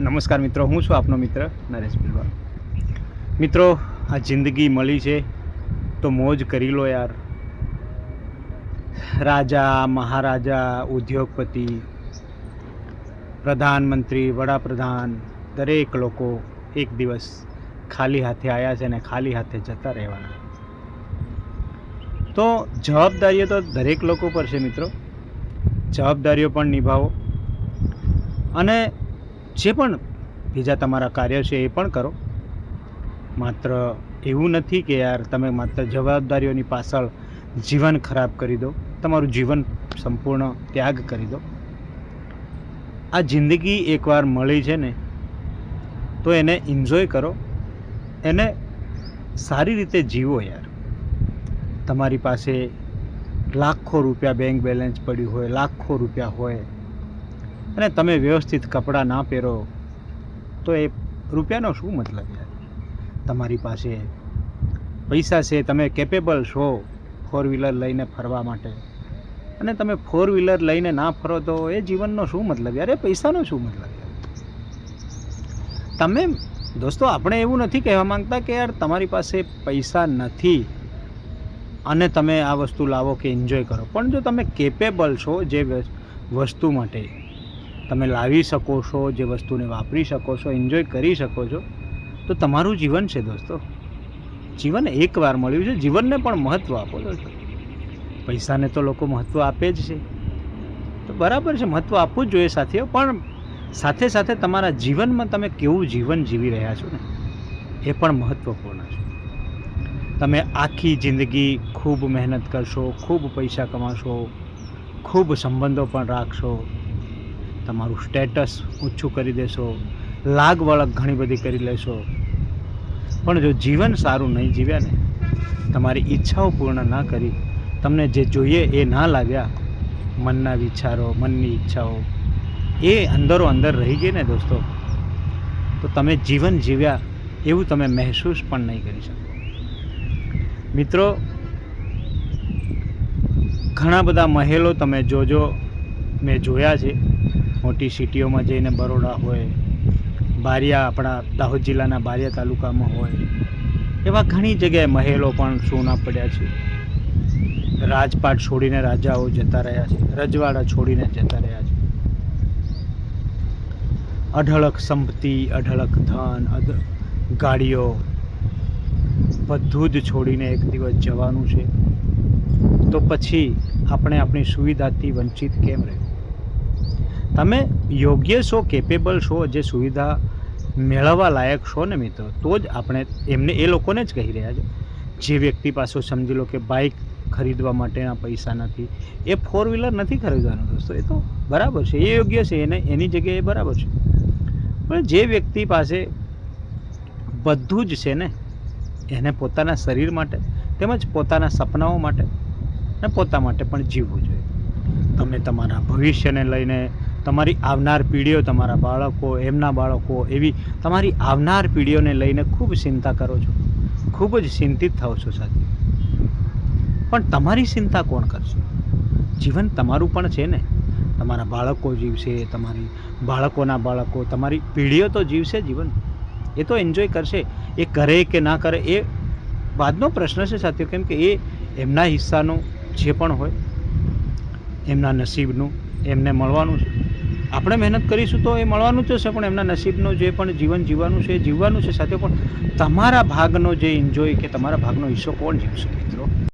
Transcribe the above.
નમસ્કાર મિત્રો, હું છું આપનો મિત્ર નરેશ બિલવા મિત્રો, આ જિંદગી મળી છે, તો મોજ કરી લો યાર. રાજા, મહારાજા, ઉદ્યોગપતિ, પ્રધાનમંત્રી, વડાપ્રધાન, દરેક લોકો એક દિવસ ખાલી હાથે આવ્યા છે અને ખાલી હાથે જતા રહેવાના. તો જવાબદારીઓ તો દરેક લોકો પર છે મિત્રો. જવાબદારીઓ પણ નિભાવો. અને જે પણ બીજા તમારા કાર્ય છે એ પણ કરો. માત્ર એવું નથી કે યાર તમે માત્ર જવાબદારીઓની પાછળ જીવન ખરાબ કરી દો, તમારું જીવન સંપૂર્ણ ત્યાગ કરી દો. આ જિંદગી એકવાર મળી છે ને, તો એને એન્જોય કરો. એને સારી રીતે જીવો યાર. તમારી પાસે લાખો રૂપિયા બેંક બેલેન્સ પડ્યું હોય, લાખો રૂપિયા હોય અને તમે વ્યવસ્થિત કપડાં ના પહેરો, તો એ રૂપિયાનો શું મતલબ યાર તમારી પાસે પૈસા છે, તમે કેપેબલ છો ફોર વ્હીલર લઈને ફરવા માટે. અને તમે ફોર વ્હીલર લઈને ના ફરો તો એ જીવનનો શું મતલબ યાર એ પૈસાનો શું મતલબ યાર તમે, દોસ્તો, આપણે એવું નથી કહેવા માંગતા કે યાર, તમારી પાસે પૈસા નથી અને તમે આ વસ્તુ લાવો કે એન્જોય કરો. પણ જો તમે કેપેબલ છો જે વસ્તુ માટે તમે લાવી શકો છો, જે વસ્તુને વાપરી શકો છો એન્જોય કરી શકો છો, તો તમારું જીવન છે દોસ્તો. જીવન એકવાર મળ્યું છે, જીવનને પણ મહત્ત્વ આપો દોસ્તો. પૈસાને તો લોકો મહત્ત્વ આપે જ છે. તો બરાબર છે મહત્ત્વ આપવું જ જોઈએ સાથીઓ, પણ સાથે સાથે તમારા જીવનમાં તમે કેવું જીવન જીવી રહ્યા છો ને, એ પણ મહત્ત્વપૂર્ણ છે. તમે આખી જિંદગી ખૂબ મહેનત કરશો, ખૂબ પૈસા કમાશો, ખૂબ સંબંધો પણ રાખશો તમારું સ્ટેટસ ઊંચું કરી દેશો લાગવળગ ઘણી બધી કરી લેશો. પણ જો જીવન સારું નહીં જીવ્યા ને, તમારી ઈચ્છાઓ પૂર્ણ ના કરી, તમને જે જોઈએ એ ના લાગ્યા, મનના વિચારો, મનની ઈચ્છાઓ, એ અંદરો અંદર રહી ગઈ ને દોસ્તો, તો તમે જીવન જીવ્યા એવું તમે મહેસૂસ પણ નહીં કરી શકો. મિત્રો, ઘણા બધા મહેલો તમે જોજો, મેં જોયા છે. મોટી સિટીઓમાં જઈને બરોડા હોય, બારિયા આપણા દાહોદ જિલ્લાના બારિયા તાલુકામાં હોય, એવા ઘણી જગ્યાએ મહેલો પણ સોના પડ્યા છે. રાજપાટ છોડીને રાજાઓ જતા રહ્યા છે, રજવાડા છોડીને જતા રહ્યા છે. અઢળક સંપત્તિ, અઢળક ધન ગાડીઓ, બધું જ છોડીને એક દિવસ જવાનું છે. તો પછી આપણે આપણી સુવિધાથી વંચિત કેમ રહે તમે યોગ્ય છો કેપેબલ છો જે સુવિધા મેળવવા લાયક છો ને મિત્રો, તો જ આપણે એમને એ લોકોને જ કહી રહ્યા છે. જે વ્યક્તિ પાસે સમજી લો કે બાઇક ખરીદવા માટેના પૈસા નથી, એ ફોર વ્હીલર નથી ખરીદવાનું દોસ્તો, એ તો બરાબર છે, એ યોગ્ય છે, એને, એની જગ્યાએ બરાબર છે. પણ જે વ્યક્તિ પાસે બધું જ છે ને, એને પોતાના શરીર માટે, તેમજ પોતાના સપનાઓ માટે, ને પોતા માટે પણ જીવવું જોઈએ. તમે તમારા ભવિષ્યને લઈને તમારી આવનાર પેઢીઓ, તમારા બાળકો, એમના બાળકો એવી તમારી આવનાર પેઢીઓને લઈને ખૂબ ચિંતા કરો છો. ખૂબ જ ચિંતિત થાઓ છો સાથી પણ તમારી ચિંતા કોણ કરશે? જીવન તમારું પણ છે ને? તમારા બાળકો જીવશે, તમારી બાળકોના બાળકો, તમારી પેઢીઓ તો જીવશે જીવન. એ તો એન્જોય કરશે. એ કરે કે ના કરે એ બાદનો પ્રશ્ન છે સાથીઓ, કેમ કે એ એમના હિસ્સાનું જે પણ હોય, એમના નસીબનું, એમને મળવાનું છે. આપણે મહેનત કરીશું તો એ મળવાનું જ છે પણ એમના નસીબનું જે પણ જીવન જીવવાનું છે જીવવાનું છે સાથે. પણ તમારા ભાગનો જે એન્જોય કે તમારા ભાગનો હિસ્સો કોણ જીવશે?